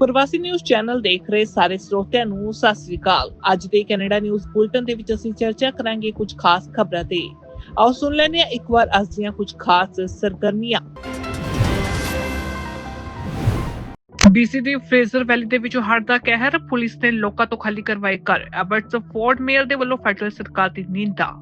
ਪ੍ਰਵਾਸੀ news channel ਦੇਖ ਰਹੇ ਸਾਰੇ ਸਰੋਤਿਆਂ ਨੂੰ ਸਤਿ ਸ੍ਰੀ ਅਕਾਲ। ਅੱਜ ਦੇ ਕੈਨੇਡਾ ਨਿਊਜ਼ ਬੁਲਟਨ ਦੇ ਵਿੱਚ ਅਸੀਂ ਚਰਚਾ ਕਰਾਂਗੇ ਕੁਝ ਖਾਸ ਖਬਰਾਂ ਤੇ। ਆਓ ਸੁਣ ਲੈਂਦੇ ਹਾਂ ਇੱਕ ਵਾਰ ਅੱਜ ਦੀਆਂ ਕੁਝ ਖਾਸ ਸਰਗਰਮੀਆਂ। ਬੀਸੀ ਦੀ ਫਰੇਜ਼ਰ ਵੈਲੀ ਦੇ ਵਿੱਚ ਹੜ੍ਹ ਦਾ ਕਹਿਰ, ਪੁਲਿਸ ਨੇ ਲੋਕਾਂ ਤੋਂ ਖਾਲੀ ਕਰਵਾਏ ਘਰ। ਐਬਰਟਸ ਫੋਰਡ ਮੇਅਰ ਦੇ ਵੱਲੋਂ ਫੈਡਰਲ ਸਰਕਾਰ ਦੀ ਨਿੰਦਾ।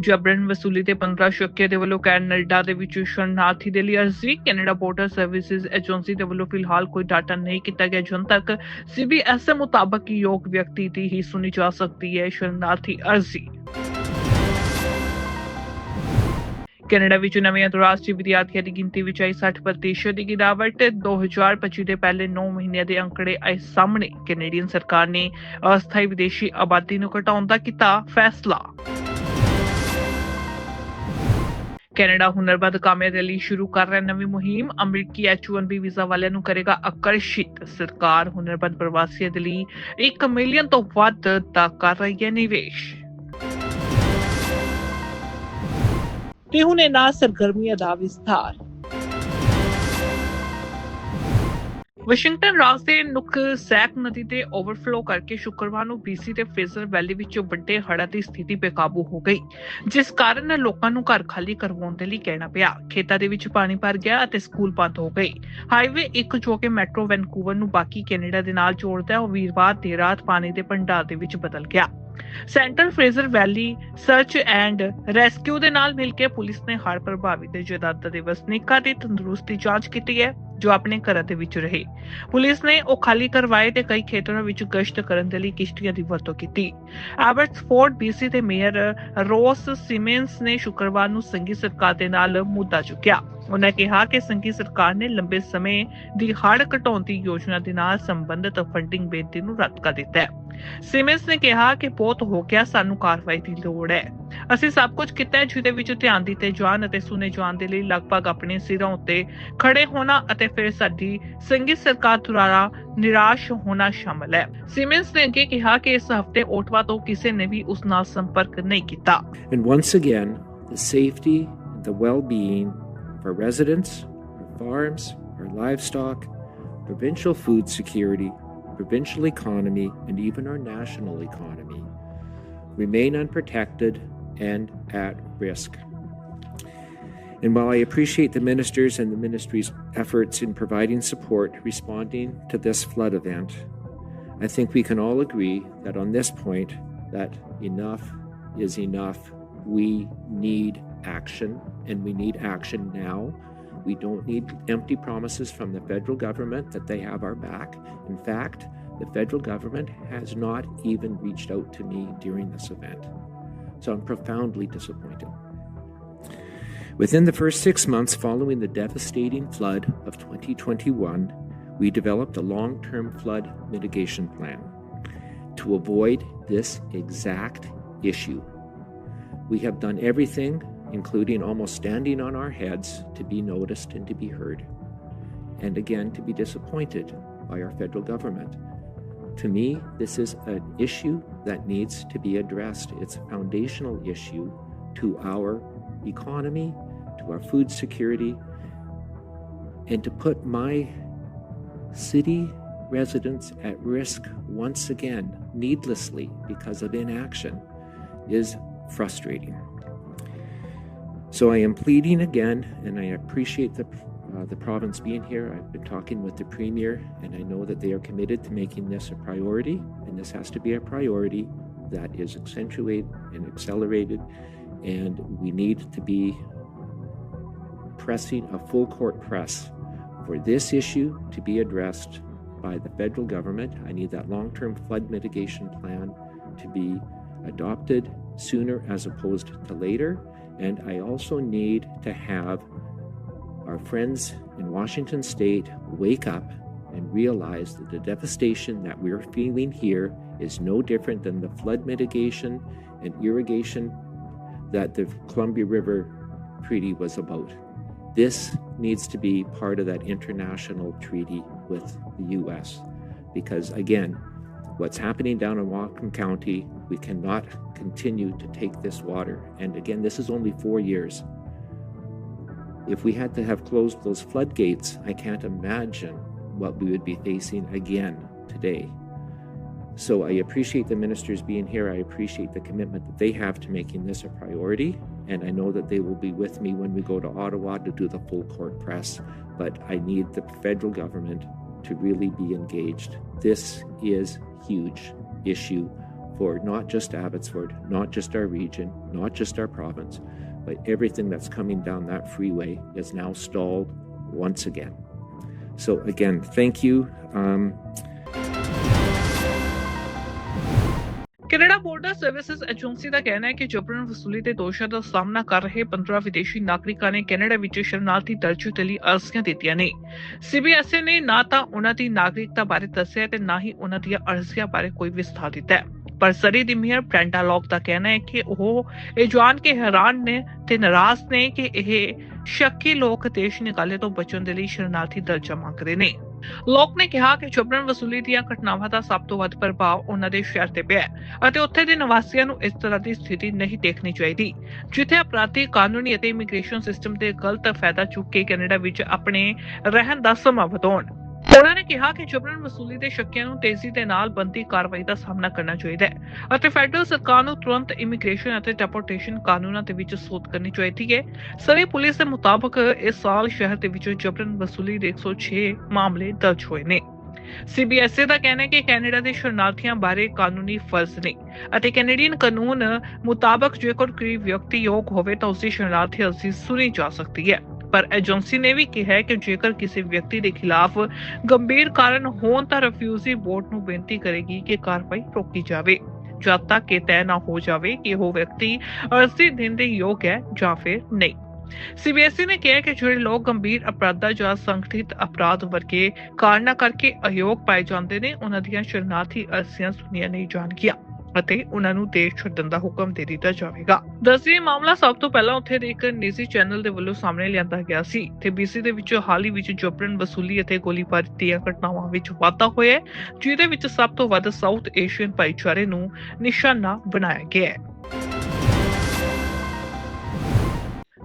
ਜਬਰਨ ਵਸੂਲੀ ਦੇ 15 ਸ਼ੱਕੇ ਦੇ ਵੱਲੋਂ ਕੈਨੇਡਾ ਦੇ ਵਿੱਚ ਸ਼ਰਨਾਰਥੀ ਦੇ ਲਈ ਅਰਜ਼ੀ। ਕੈਨੇਡਾ ਬਾਰਡਰ ਸਰਵਿਸਿਜ਼ ਏਜੰਸੀ ਦੇ ਵੱਲੋਂ ਫਿਲਹਾਲ ਕੋਈ ਡਾਟਾ ਨਹੀਂ ਕੀਤਾ ਗਿਆ। ਜਨ ਤੱਕ ਸੀਬੀਐਸ ਮੁਤਾਬਕ ਯੋਗ ਵਿਅਕਤੀ ਦੀ ਹੀ ਸੁਣੀ ਜਾ ਸਕਦੀ ਹੈ ਸ਼ਰਨਾਰਥੀ ਅਰਜ਼ੀ। ਕੈਨੇਡਾ ਵਿੱਚ ਨਵੇਂ ਅੰਤਰਰਾਸ਼ਟਰੀ ਵਿਦਿਆਰਥੀਆਂ ਦੀ ਗਿਣਤੀ ਵਿੱਚ ਆਈ 60% ਦੀ ਗਿਰਾਵਟ। 2025 ਦੇ ਪਹਿਲੇ 9 ਮਹੀਨਿਆਂ ਦੇ ਅੰਕੜੇ ਆਏ ਸਾਹਮਣੇ ਕੈਨੇਡੀਅਨ ਸਰਕਾਰ ਨੇ ਅਸਥਾਈ ਵਿਦੇਸ਼ੀ ਆਬਾਦੀ ਨੂੰ ਘਟਾਉਣ ਦਾ ਕੀਤਾ ਫੈਸਲਾ। ਕੈਨੇਡਾ ਹੁਨਰਬੰਦ ਕਾਮਿਆਂ ਦੇ ਲਈ ਸ਼ੁਰੂ ਕਰ ਰਿਹਾ ਨਵੀਂ ਮੁਹਿੰਮ। ਅਮਰੀਕੀ H1B ਵੀਜ਼ਾ ਵਾਲਿਆਂ ਨੂੰ ਕਰੇਗਾ ਆਕਰਸ਼ਿਤ ਸਰਕਾਰ। ਹੁਨਰਬੰਦ ਪ੍ਰਵਾਸੀਆਂ ਦੇ ਲਈ 1 ਮਿਲੀਅਨ ਤੋਂ ਵੱਧ ਦਾ ਕਰ ਰਹੀ ਹੈ ਨਿਵੇਸ਼। ਤੇ ਹੁਣ ਇਹਨਾਂ ਸਰਗਰਮੀਆਂ ਦਾ ਵਿਸਥਾਰ। ਵਾਸ਼ਿੰਗਟਨ ਰਾਜ ਦੇ ਨੁਕ ਸੈਕ ਨਦੀ ਤੇ ਓਵਰਫਲੋ ਕਰਕੇ ਸ਼ੁੱਕਰਵਾਰ ਨੂੰ BC ਤੇ ਫੇਜ਼ਰ ਵੈਲੀ ਵਿੱਚ ਵੱਡੇ ਹੜ੍ਹਾਂ ਦੀ ਸਥਿਤੀ ਬੇਕਾਬੂ ਹੋ ਗਈ, ਜਿਸ ਕਾਰਨ ਲੋਕਾਂ ਨੂੰ ਘਰ ਖਾਲੀ ਕਰਵਾਉਣ ਦੇ ਲਈ ਕਹਿਣਾ ਪਿਆ। ਖੇਤਾਂ ਦੇ ਵਿੱਚ ਪਾਣੀ ਭਰ ਗਿਆ ਅਤੇ ਸਕੂਲ ਬੰਦ ਹੋ ਗਏ। ਹਾਈਵੇ 1 ਜੋ ਕਿ ਮੈਟਰੋ ਵੈਨਕੂਵਰ ਨੂੰ ਬਾਕੀ ਕੈਨੇਡਾ ਦੇ ਨਾਲ ਜੋੜਦਾ ਹੈ, ਉਹ ਵੀਰਵਾਰ ਦੇਰ ਰਾਤ ਪਾਣੀ ਦੇ ਭੰਡਾਰ ਦੇ ਵਿੱਚ ਬਦਲ ਗਿਆ। Central Fraser Valley Search and Rescue ਦੇ ਨਾਲ ਮਿਲ ਕੇ ਪੁਲਿਸ ਨੇ ਹੜ੍ਹ ਪ੍ਰਭਾਵਿਤ ਜਾਇਦਾਦਾਂ ਦੇ ਵਸਨੀਕਾਂ ਦੀ ਤੰਦਰੁਸਤੀ ਜਾਂਚ ਕੀਤੀ ਹੈ। ਜੋ ਆਪਣੇ ਘਰਾਂ ਦੇ ਵਿੱਚ ਰਹੇ। ਪੁਲਿਸ ਨੇ ਉਹ ਖਾਲੀ ਕਰਵਾਏ ਤੇ ਕਈ ਖੇਤਰਾਂ ਵਿੱਚ ਗਸ਼ਤ ਕਰਨ ਦੇ ਲਈ ਕਿਸ਼ਤੀਆਂ ਦੀ ਵਰਤੋਂ ਕੀਤੀ। ਐਬਰਟਸਫੋਰਡ BC ਦੇ ਮੇਅਰ ਰੋਸ ਸਿਮਨਸ ਨੇ ਸ਼ੁੱਕਰਵਾਰ ਨੂੰ ਸੰਘੀ ਸਰਕਾਰ ਦੇ ਨਾਲ ਮੁੱਦਾ ਚੁੱਕਿਆ। ਉਹਨਾਂ ਕਿਹਾ ਕਿ ਸੰਘੀ ਸਰਕਾਰ ਨੇ ਲੰਬੇ ਸਮੇਂ ਦੀ ਹੜ੍ਹ ਘਟਾਉਣ ਦੀ ਯੋਜਨਾ ਦੇ ਨਾਲ ਸੰਬੰਧਿਤ ਫੰਡਿੰਗ ਬੇਨਤੀ ਨੂੰ ਰੱਦ ਕਰ ਦਿੱਤਾ ਹੈ। ਸਿਮਨਸ ਨੇ ਕਿਹਾ ਕਿ ਬਹੁਤ ਹੋ ਗਿਆ, ਸਾਨੂੰ ਕਾਰਵਾਈ ਦੀ ਲੋੜ ਹੈ। ਅਸੀਂ ਸਭ ਕੁਝ ਕੀਤਾ ਹੈ, ਜਿਹਦੇ ਵਿੱਚ ਧਿਆਨ ਦਿੱਤੇ ਜਾਣ ਅਤੇ ਸੁਨੇ ਜਾਣ ਦੇ ਲਈ ਲਗਭਗ ਆਪਣੇ ਸਿਰਾਂ ਉੱਤੇ ਖੜੇ ਹੋਣਾ ਅਤੇ ਫਿਰ ਸਾਡੀ ਸੰਘੀ ਸਰਕਾਰ ਦੁਆਰਾ ਨਿਰਾਸ਼ ਹੋਣਾ ਸ਼ਾਮਲ ਹੈ ਸਿਮਨਸ ਨੇ ਅੱਗੇ ਕਿਹਾ ਕਿ ਇਸ ਹਫਤੇ ਓਟਵਾ ਤੋਂ ਕਿਸੇ ਨੇ ਵੀ ਉਸ ਨਾਲ ਸੰਪਰਕ ਨਹੀਂ ਕੀਤਾ And once again, the safety and the well being of our residents, our farms, our livestock, provincial food security, provincial economy, and even our national economy remain unprotected and at risk. And while I appreciate the ministers and the ministry's efforts in providing support responding to this flood event, I think we can all agree that on this point that enough is enough. We need action and we need action now. We don't need empty promises from the federal government that they have our back. In fact, the federal government has not even reached out to me during this event. So I'm profoundly disappointed. Within the first six months following the devastating flood of 2021, we developed a long term flood mitigation plan to avoid this exact issue. We have done everything, including almost standing on our heads, to be noticed and to be heard, and again to be disappointed by our federal government. To me, this is an issue that needs to be addressed. It's a foundational issue to our economy, our food security, and to put my city residents at risk once again, needlessly, because of inaction, is frustrating. So I am pleading again, and I appreciate the uh, the province being here. I've been talking with the premier, and I know that they are committed to making this a priority, and this has to be a priority that is accentuated and accelerated, and we need to be pressing a full court press for this issue to be addressed by the federal government. I need that long term flood mitigation plan to be adopted sooner as opposed to later. And I also need to have our friends in Washington state wake up and realize that the devastation that we're feeling here is no different than the flood mitigation and irrigation that the Columbia River Treaty was about. This needs to be part of that international treaty with the U.S. Because again, what's happening down in Whatcom County, we cannot continue to take this water. And again, this is only four years. if we had to have closed those floodgates, I can't imagine what we would be facing again today. So I appreciate the ministers being here. I appreciate the commitment that they have to making this a priority. And I know that they will be with me when we go to Ottawa to do the full court press. But I need the federal government to really be engaged. This is huge issue for not just Abbotsford, not just our region, not just our province, but everything that's coming down that freeway is now stalled once again. So again, thank you. Um, Canada Border Services Agency ਦਾ ਕਹਿਣਾ ਹੈ ਕਿ ਜਬਰਨ ਵਸੂਲੀ ਦੇ ਦੋਸ਼ਾਂ ਦਾ ਸਾਹਮਣਾ ਕਰ ਰਹੇ 15 ਵਿਦੇਸ਼ੀ ਨਾਗਰਿਕਾਂ ਨੇ ਕੈਨੇਡਾ ਵਿੱਚ ਸ਼ਰਨਾਰਥੀ ਦਰਜ ਦੇ ਲਈ ਅਰਜ਼ੀਆਂ ਦਿੱਤੀਆਂ ਨੇ। ਸੀਬੀਐਸਈ ਨੇ ਨਾ ਤਾਂ ਉਹਨਾਂ ਦੀ ਨਾਗਰਿਕਤਾ ਬਾਰੇ ਦੱਸਿਆ ਤੇ ਨਾ ਹੀ ਉਹਨਾਂ ਦੀਆਂ ਅਰਜ਼ੀਆਂ ਬਾਰੇ ਕੋਈ ਵਿਸਥਾਰ ਦਿੱਤਾ ਪਰ ਸਰੀ ਦੀ ਮੇਅਰ ਬ੍ਰੈਂਡਾ ਲੌਕ ਦਾ ਕਹਿਣਾ ਹੈ ਕਿ ਉਹ ਇਹ ਜਾਣ ਕੇ ਹੈਰਾਨ ਨੇ ਤੇ ਨਾਰਾਜ਼ ਨੇ ਕਿ ਇਹ ਸ਼ੱਕੀ ਲੋਕ ਦੇਸ਼ ਨਿਕਾਲੇ ਤੋਂ ਬਚਣ ਦੇ ਲਈ ਸ਼ਰਨਾਰਥੀ ਦਰਜਾ ਮੰਗ ਰਹੇ ਨੇ। ਲੋਕ ਨੇ ਕਿਹਾ ਕਿ ਜਬਰਨ ਵਸੂਲੀ ਦੀਆਂ ਘਟਨਾਵਾਂ ਦਾ ਸਭ ਤੋਂ ਵੱਧ ਪ੍ਰਭਾਵ ਉਹਨਾਂ ਦੇ ਸ਼ਹਿਰ ਤੇ ਪਿਆ ਅਤੇ ਉੱਥੇ ਦੇ ਨਿਵਾਸੀਆਂ ਨੂੰ ਇਸ ਤਰ੍ਹਾਂ ਦੀ ਸਥਿਤੀ ਨਹੀਂ ਦੇਖਣੀ ਚਾਹੀਦੀ। ਜਿੱਥੇ ਅਪਰਾਧੀ ਕਾਨੂੰਨੀ ਅਤੇ ਇਮੀਗ੍ਰੇਸ਼ਨ ਸਿਸਟਮ ਦੇ ਗਲਤ ਫਾਇਦਾ ਚੁੱਕ ਕੇ ਕੈਨੇਡਾ ਵਿੱਚ ਆਪਣੇ ਰਹਿਣ ਦਾ ਸਮਾਂ ਵਧਾਉਣ। ਉਹਨਾਂ ਨੇ ਕਿਹਾ ਕਿ ਜਬਰਨ ਵਸੂਲੀ ਦੇ ਸ਼ੱਕੀਆਂ ਨੂੰ ਤੇਜ਼ੀ ਦੇ ਨਾਲ ਬੰਦੀ ਕਾਰਵਾਈ ਦਾ ਸਾਹਮਣਾ ਕਰਨਾ ਚਾਹੀਦਾ ਹੈ ਅਤੇ ਫੈਡਰਲ ਸਰਕਾਰ ਨੂੰ ਤੁਰੰਤ ਇਮੀਗ੍ਰੇਸ਼ਨ ਅਤੇ ਡਿਪੋਰਟੇਸ਼ਨ ਕਾਨੂੰਨਾਂ ਦੇ ਵਿੱਚ ਸੋਧ ਕਰਨੀ ਚਾਹੀਦੀ ਹੈ। ਸਰੀ ਪੁਲਿਸ ਦੇ ਮੁਤਾਬਕ ਇਸ ਸਾਲ ਸ਼ਹਿਰ ਦੇ ਵਿੱਚ ਜਬਰਨ ਵਸੂਲੀ ਦੇ 106 ਮਾਮਲੇ ਦਰਜ ਹੋਏ ਨੇ। ਸੀਬੀਐਸਈ ਦਾ ਕਹਿਣਾ ਹੈ ਕਿ ਕੈਨੇਡਾ ਦੇ ਸ਼ਰਨਾਰਥੀਆਂ ਬਾਰੇ ਕਾਨੂੰਨੀ ਫਰਜ਼ ਨੇ ਅਤੇ ਕੈਨੇਡੀਅਨ ਕਾਨੂੰਨ ਮੁਤਾਬਕ ਜੇਕਰ ਕੋਈ ਵਿਅਕਤੀ ਯੋਗ ਹੋਵੇ ਤਾਂ ਉਸਦੀ ਸ਼ਰਨਾਰਥੀ ਅਰਜ਼ੀ ਸੁਣੀ ਜਾ ਸਕਦੀ ਹੈ। ਪਰ ਏਜੰਸੀ ਨੇ ਵੀ ਕਿਹਾ ਕਿ ਜੇਕਰ ਕਿਸੇ ਵਿਅਕਤੀ ਦੇ ਖਿਲਾਫ ਗੰਭੀਰ ਕਾਰਨ ਹੋਣ ਤਾਂ ਰਿਫਿਊਜੀ ਬੋਰਡ ਨੂੰ ਬੇਨਤੀ ਕਰੇਗੀ ਕਿ ਕਾਰਵਾਈ ਰੋਕੀ ਜਾਵੇ। ਜਦ ਤੱਕ ਇਹ ਤੈਅ ਨਾ ਹੋ ਜਾਵੇ ਕਿ ਉਹ ਵਿਅਕਤੀ ਅਰਜ਼ੀ ਦੇਣ ਦੇ ਯੋਗ ਹੈ ਜਾਂ ਫਿਰ ਨਹੀਂ। ਸੀਬੀਐਸਈ ਨੇ ਕਿਹਾ ਕਿ ਜਿਹੜੇ ਲੋਕ ਗੰਭੀਰ ਅਪਰਾਧਾਂ ਜਾਂ ਸੰਗਠਿਤ ਅਪਰਾਧ ਵਰਗੇ ਕਾਰਨਾਂ ਕਰਕੇ ਅਯੋਗ ਪਾਏ ਜਾਂਦੇ ਨੇ, ਉਹਨਾਂ ਦੀਆਂ ਸ਼ਰਨਾਰਥੀ ਅਰਜ਼ੀਆਂ ਸੁਣੀਆਂ ਨਹੀਂ ਜਾਣਗੀਆਂ। ਅਤੇ ਉਹਨਾਂ ਨੂੰ ਦੇਸ਼ ਛੱਡਣ ਦਾ ਹੁਕਮ ਦੇ ਦਿੱਤਾ ਜਾਵੇਗਾ। ਦਸਵੀਂ ਮਾਮਲਾ ਸਭ ਤੋਂ ਪਹਿਲਾਂ ਉੱਥੇ ਦੇ ਇੱਕ ਨਿੱਜੀ ਚੈਨਲ ਦੇ ਵੱਲੋਂ ਸਾਹਮਣੇ ਲਿਆਂਦਾ ਗਿਆ ਸੀ। ਤੇ ਬੀਸੀ ਦੇ ਵਿੱਚ ਹਾਲ ਹੀ ਵਿੱਚ ਜਬਰਨ ਵਸੂਲੀ ਅਤੇ ਗੋਲੀਬਾਰੀ ਦੀਆਂ ਘਟਨਾਵਾਂ ਵਿੱਚ ਵਾਧਾ ਹੋਇਆ ਜਿਹਦੇ ਵਿੱਚ ਸਭ ਤੋਂ ਵੱਧ ਸਾਊਥ ਏਸ਼ੀਅਨ ਭਾਈਚਾਰੇ ਨੂੰ ਨਿਸ਼ਾਨਾ ਬਣਾਇਆ ਗਿਆ ਹੈ।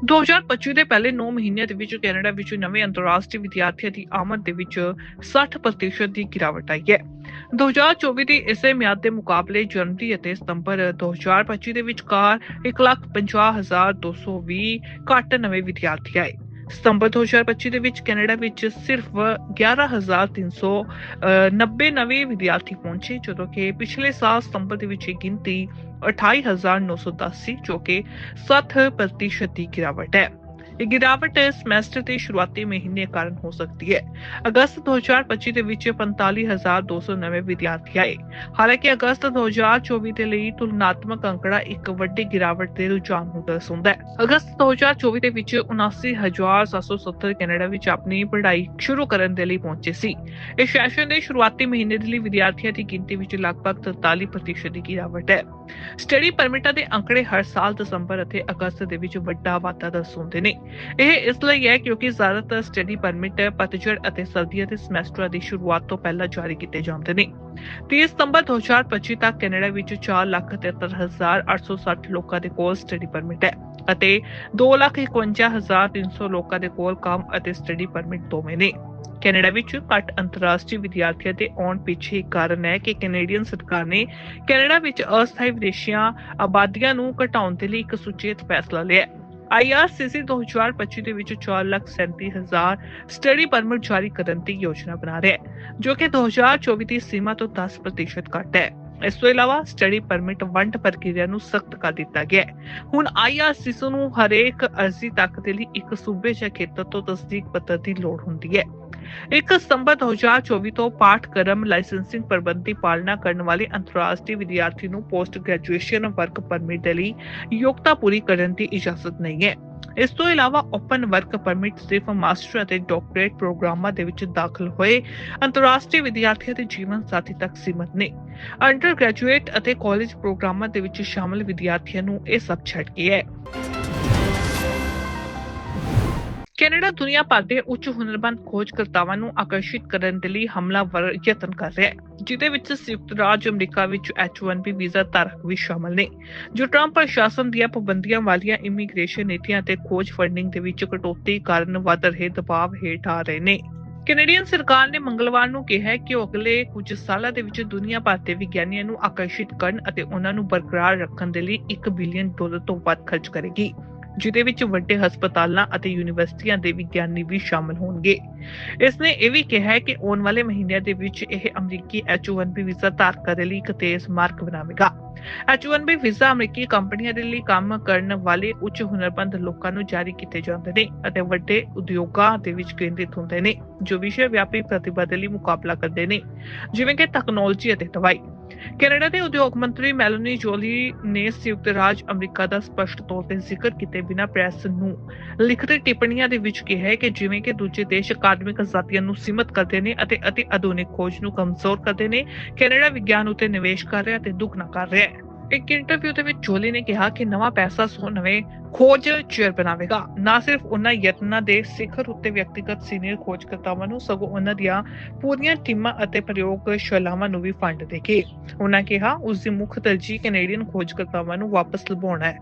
2025 ਦੇ ਪਹਿਲੇ 9 ਮਹੀਨਿਆਂ ਦੇ ਵਿੱਚ ਕੈਨੇਡਾ ਵਿੱਚ ਨਵੇਂ ਅੰਤਰਰਾਸ਼ਟਰੀ ਵਿਦਿਆਰਥੀਆਂ ਦੀ ਆਮਦ ਦੇ ਵਿੱਚ 60% ਦੀ ਗਿਰਾਵਟ ਆਈ ਹੈ। 2024 ਦੀ ਇਸੇ ਮਿਆਦ ਦੇ ਮੁਕਾਬਲੇ ਜਨਵਰੀ ਅਤੇ ਸਤੰਬਰ 2025 ਦੇ ਵਿਚਕਾਰ 1,50,220 ਘੱਟ ਨਵੇਂ ਵਿਦਿਆਰਥੀ ਆਏ। ਸਤੰਬਰ 2025 ਦੇ ਵਿੱਚ ਕੈਨੇਡਾ ਵਿੱਚ ਸਿਰਫ 11390 ਨਵੇਂ ਵਿਦਿਆਰਥੀ ਪਹੁੰਚੇ ਜਦੋਂ ਕਿ ਪਿਛਲੇ ਸਾਲ ਸਤੰਬਰ ਦੇ ਵਿੱਚ ਇਹ ਗਿਣਤੀ 28910 ਸੀ ਜੋ ਕਿ 60% ਦੀ ਗਿਰਾਵਟ ਹੈ। ਇਹ ਗਿਰਾਵਟ ਸਮੈਸਟਰ ਦੇ ਸ਼ੁਰੂਆਤੀ ਮਹੀਨੇ ਕਾਰਨ ਹੋ ਸਕਦੀ ਹੈ। ਅਗਸਤ 2025 ਦੇ ਵਿੱਚ 45200 ਵਿਦਿਆਰਥੀ ਆਏ। ਹਾਲਾਂਕਿ ਅਗਸਤ 2024 ਦੇ ਲਈ ਤੁਲਨਾਤਮਕ ਅੰਕੜਾ ਇੱਕ ਵੱਡੀ ਗਿਰਾਵਟ ਦੇ ਰੁਝਾਨ ਨੂੰ ਦਰਸਾਉਂਦਾ ਹੈ। ਅਗਸਤ 2024 ਦੇ ਵਿੱਚ 79770 ਕੈਨੇਡਾ ਵਿੱਚ ਆਪਣੀ ਪੜ੍ਹਾਈ ਸ਼ੁਰੂ ਕਰਨ ਦੇ ਲਈ ਪਹੁੰਚੇ ਸੀ। ਇਸ ਸੈਸ਼ਨ ਦੇ ਸ਼ੁਰੂਆਤੀ ਮਹੀਨੇ ਦੇ ਲਈ ਵਿਦਿਆਰਥੀਆਂ ਦੀ ਗਿਣਤੀ ਵਿੱਚ ਲਗਭਗ 43% ਦੀ ਗਿਰਾਵਟ ਹੈ। ਸਟੱਡੀ ਪਰਮਿਟਾਂ ਦੇ ਅੰਕੜੇ ਹਰ ਸਾਲ ਦਸੰਬਰ ਅਤੇ ਅਗਸਤ ਦੇ ਵਿੱਚ ਵੱਡਾ ਵਾਧਾ ਦਰਸਾਉਂਦੇ ਨੇ। ਇਹ ਇਸ ਲਈ ਹੈ ਕਿਉਂਕਿ ਜ਼ਿਆਦਾਤਰ ਸਟੱਡੀ ਪਰਮਿਟ ਪਤਝੜ ਅਤੇ ਸਰਦੀਆਂ ਦੇ ਸਮੈਸਟਰਾਂ ਦੀ ਸ਼ੁਰੂਆਤ ਤੋਂ ਪਹਿਲਾਂ ਜਾਰੀ ਕੀਤੇ ਜਾਂਦੇ ਨੇ। 30 ਸਤੰਬਰ 2025 ਤੱਕ ਕੈਨੇਡਾ ਵਿੱਚ 4,73,860 ਲੋਕਾਂ ਦੇ ਕੋਲ ਸਟੱਡੀ ਪਰਮਿਟ ਹੈ। ਅਤੇ 2,51,300 ਲੋਕਾਂ ਦੇ ਕੋਲ ਕੰਮ ਅਤੇ ਸਟੱਡੀ ਪਰਮਿਟ ਦੋਵੇਂ ਨੇ। ਕੈਨੇਡਾ ਵਿੱਚ ਘੱਟ ਅੰਤਰਰਾਸ਼ਟਰੀ ਵਿਦਿਆਰਥੀਆਂ ਦੇ ਆਉਣ ਪਿੱਛੇ ਇੱਕ ਕਾਰਨ ਹੈ ਕਿ ਕੈਨੇਡੀਅਨ ਸਰਕਾਰ ਨੇ ਕੈਨੇਡਾ ਵਿੱਚ ਅਸਥਾਈ ਵਿਦੇਸ਼ੀਆਂ ਆਬਾਦੀਆਂ ਨੂੰ ਘਟਾਉਣ ਦੇ ਲਈ ਇੱਕ ਸੁਚੇਤ ਫੈਸਲਾ ਲਿਆ ਹੈ। ਆਈਆਰਸੀਸੀ 2025 ਦੇ ਵਿੱਚ 4,37,000 ਸਟੱਡੀ ਪਰਮਿਟ ਜਾਰੀ ਕਰਨ ਦੀ ਯੋਜਨਾ ਬਣਾ ਰਿਹਾ ਹੈ ਜੋ ਕਿ 2024 ਦੀ ਸੀਮਾ ਤੋਂ 10% ਘੱਟ ਹੈ। ਇਸ ਤੋਂ ਇਲਾਵਾ ਸਟੱਡੀ ਪਰਮਿਟ ਵੰਡ ਪ੍ਰਕਿਰਿਆ ਨੂੰ ਸਖਤ ਕਰ ਦਿੱਤਾ ਗਿਆ ਹੈ। ਹੁਣ ਆਈਆਰਸੀਸੀ ਨੂੰ ਹਰੇਕ ਅਰਜ਼ੀ ਤੱਕ ਦੇ ਲਈ ਇੱਕ ਸੂਬੇ ਜਾਂ ਖੇਤਰ ਤੋਂ ਤਸਦੀਕ ਪੱਤਰ ਦੀ ਲੋੜ ਹੁੰਦੀ ਹੈ। 1 ਸਤੰਬਰ 2024 ਤੋਂ ਪਾਠਕ੍ਰਮ ਲਾਇਸੈਂਸਿੰਗ ਪ੍ਰਬੰਧ ਪਾਲਣਾ ਕਰਨ ਵਾਲੇ ਅੰਤਰਰਾਸ਼ਟਰੀ ਵਿਦਿਆਰਥੀ ਨੂੰ ਪੋਸਟ ਗ੍ਰੈਜੂਏਸ਼ਨ ਵਰਕ ਪਰਮਿਟ ਦੇ ਲਈ ਯੋਗਤਾ ਪੂਰੀ ਕਰਨ ਦੀ ਇਜਾਜ਼ਤ ਨਹੀਂ ਹੈ। ਇਸ ਤੋਂ ਇਲਾਵਾ ਓਪਨ ਵਰਕ ਪਰਮਿਟ ਸਿਰਫ ਮਾਸਟਰ ਅਤੇ ਡਾਕਟਰੇਟ ਪ੍ਰੋਗਰਾਮਾਂ ਦੇ ਵਿੱਚ ਦਾਖਲ ਹੋਏ ਅੰਤਰਰਾਸ਼ਟਰੀ ਵਿਦਿਆਰਥੀਆਂ ਦੇ ਜੀਵਨ ਸਾਥੀ ਤੱਕ ਸੀਮਤ ਨੇ। ਅੰਡਰ ਗ੍ਰੈਜੂਏਟ ਅਤੇ ਕਾਲਜ ਪ੍ਰੋਗਰਾਮਾਂ ਦੇ ਵਿੱਚ ਸ਼ਾਮਲ ਵਿਦਿਆਰਥੀਆਂ ਨੂੰ ਇਹ ਸਭ ਛੱਡ ਗਿਆ ਹੈ। ਕੈਨੇਡਾ ਦੁਨੀਆ ਭਰ ਦੇ ਉੱਚ ਹੁਨਰਮੰਦ ਖੋਜਕਰਤਾਵਾਂ ਨੂੰ ਆਕਰਸ਼ਿਤ ਕਰਨ ਦੇ ਲਈ ਹਮਲਾਵਰ ਯਤਨ ਕਰ ਰਿਹਾ ਹੈ ਜਿਦੇ ਵਿੱਚ ਸੰਯੁਕਤ ਰਾਜ ਅਮਰੀਕਾ ਵਿੱਚ H1B ਵੀਜ਼ਾ ਧਾਰਕ ਵੀ ਸ਼ਾਮਲ ਨੇ, ਜੋ ਟਰੰਪ ਪ੍ਰਸ਼ਾਸਨ ਦੀਆਂ ਪਾਬੰਦੀਆਂ ਵਾਲੀਆਂ ਇਮੀਗ੍ਰੇਸ਼ਨ ਨੀਤੀਆਂ ਤੇ ਖੋਜ ਫੰਡਿੰਗ ਦੇ ਵਿੱਚ ਕਟੌਤੀ ਕਾਰਨ ਵਧ ਰਹੇ ਦਬਾਅ ਹੇਠ ਆ ਰਹੇ ਨੇ। ਕੈਨੇਡੀਅਨ ਸਰਕਾਰ ਨੇ ਮੰਗਲਵਾਰ ਨੂੰ ਕਿਹਾ ਕਿ ਉਹ ਅਗਲੇ ਕੁਝ ਸਾਲਾਂ ਦੇ ਵਿੱਚ ਦੁਨੀਆ ਭਰ ਦੇ ਵਿਗਿਆਨੀਆਂ ਨੂੰ ਆਕਰਸ਼ਿਤ ਕਰਨ ਅਤੇ ਉਹਨਾਂ ਨੂੰ ਬਰਕਰਾਰ ਰੱਖਣ ਦੇ ਲਈ 1 ਬਿਲੀਅਨ ਡਾਲਰ ਤੋਂ ਵੱਧ ਖਰਚ ਕਰੇਗੀ। ਜਿਹਦੇ ਵਿੱਚ ਵੱਡੇ ਹਸਪਤਾਲਾਂ ਅਤੇ ਯੂਨੀਵਰਸਿਟੀਆਂ ਦੇ ਵਿਗਿਆਨੀ ਵੀ ਸ਼ਾਮਲ ਹੋਣਗੇ। ਇਸ ਨੇ ਇਹ ਵੀ ਕਿਹਾ ਕਿ ਆਉਣ ਵਾਲੇ ਮਹੀਨਿਆਂ ਦੇ ਵਿੱਚ ਇਹ ਅਮਰੀਕੀ H1B ਵੀਜ਼ਾ ਧਾਰਕਾਂ ਦੇ ਲਈ ਇੱਕ ਤੇਜ਼ ਮਾਰਗ ਬਣਾਵੇਗਾ। H1B ਵੀਜ਼ਾ ਅਮਰੀਕੀ ਕੰਪਨੀਆਂ ਦੇ ਲਈ ਕੰਮ ਕਰਨ ਵਾਲੇ ਉੱਚ ਹੁਨਰਮੰਦ ਲੋਕਾਂ ਨੂੰ ਜਾਰੀ ਕੀਤੇ ਜਾਂਦੇ ਨੇ ਅਤੇ ਵੱਡੇ ਉਦਯੋਗਾਂ ਦੇ ਵਿੱਚ ਕੇਂਦਰਿਤ ਹੁੰਦੇ ਨੇ, ਜੋ ਵਿਸ਼ਵ ਵਿਆਪੀ ਪ੍ਰਤਿਭਾ ਦੇ ਲਈ ਮੁਕਾਬਲਾ ਕਰਦੇ ਨੇ, ਜਿਵੇਂ ਕਿ ਟੈਕਨੋਲੋਜੀ ਅਤੇ ਦਵਾਈ। ਕੈਨੇਡਾ ਦੇ ਉਦਯੋਗ ਮੰਤਰੀ ਮੈਲੋਨੀ ਜੋਲੀ ਨੇ ਸੰਯੁਕਤ ਰਾਜ ਅਮਰੀਕਾ ਦਾ ਸਪਸ਼ਟ ਤੌਰ ਤੇ ਜ਼ਿਕਰ ਕੀਤੇ ਬਿਨਾਂ ਪ੍ਰੈਸ ਨੂੰ ਲਿਖਤੀ ਟਿੱਪਣੀਆਂ ਦੇ ਵਿੱਚ ਕਿਹਾ ਕਿ ਜਿਵੇਂ ਕਿ ਦੂਜੇ ਦੇਸ਼ ਅਕਾਦਮਿਕ ਆਜ਼ਾਦੀਆਂ ਨੂੰ ਸੀਮਤ ਕਰਦੇ ਨੇ ਅਤੇ ਅਤੀ ਆਧੁਨਿਕ ਖੋਜ ਨੂੰ ਕਮਜ਼ੋਰ ਕਰਦੇ ਨੇ, ਕੈਨੇਡਾ ਵਿਗਿਆਨ ਉਤੇ ਨਿਵੇਸ਼ ਕਰ ਰਿਹਾ ਤੇ ਦੁੱਖ ਨਾ ਕਰ ਰਿਹਾ ਹੈ। ਇੱਕ ਇੰਟਰਵਿਊ ਦੇ ਵਿੱਚ ਜੋਲੀ ਨੇ ਕਿਹਾ ਕਿ ਨਵਾਂ ਪੈਸਾ ਸੋ ਨਵੇਂ ਖੋਜ ਚੇਅਰ ਬਣਾਵੇਗਾ। ਨਾ ਸਿਰਫ ਉਹਨਾਂ ਯਤਨਾਂ ਦੇ ਸਿਖਰ ਉੱਤੇ ਵਿਅਕਤੀਗਤ ਸੀਨੀਅਰ ਖੋਜਕਰਤਾਵਾਂ ਨੂੰ, ਸਗੋਂ ਉਹਨਾਂ ਦੀਆਂ ਪੂਰੀਆਂ ਟੀਮਾਂ ਅਤੇ ਪ੍ਰਯੋਗਸ਼ਾਲਾਵਾਂ ਨੂੰ ਵੀ ਫੰਡ ਦੇਗੇ। ਉਹਨਾਂ ਕਿਹਾ, ਉਸ ਦੀ ਮੁੱਖ ਤਰਜੀਹ ਕੈਨੇਡੀਅਨ ਖੋਜਕਰਤਾਵਾਂ ਨੂੰ ਵਾਪਸ ਲਭਾਉਣਾ ਹੈ।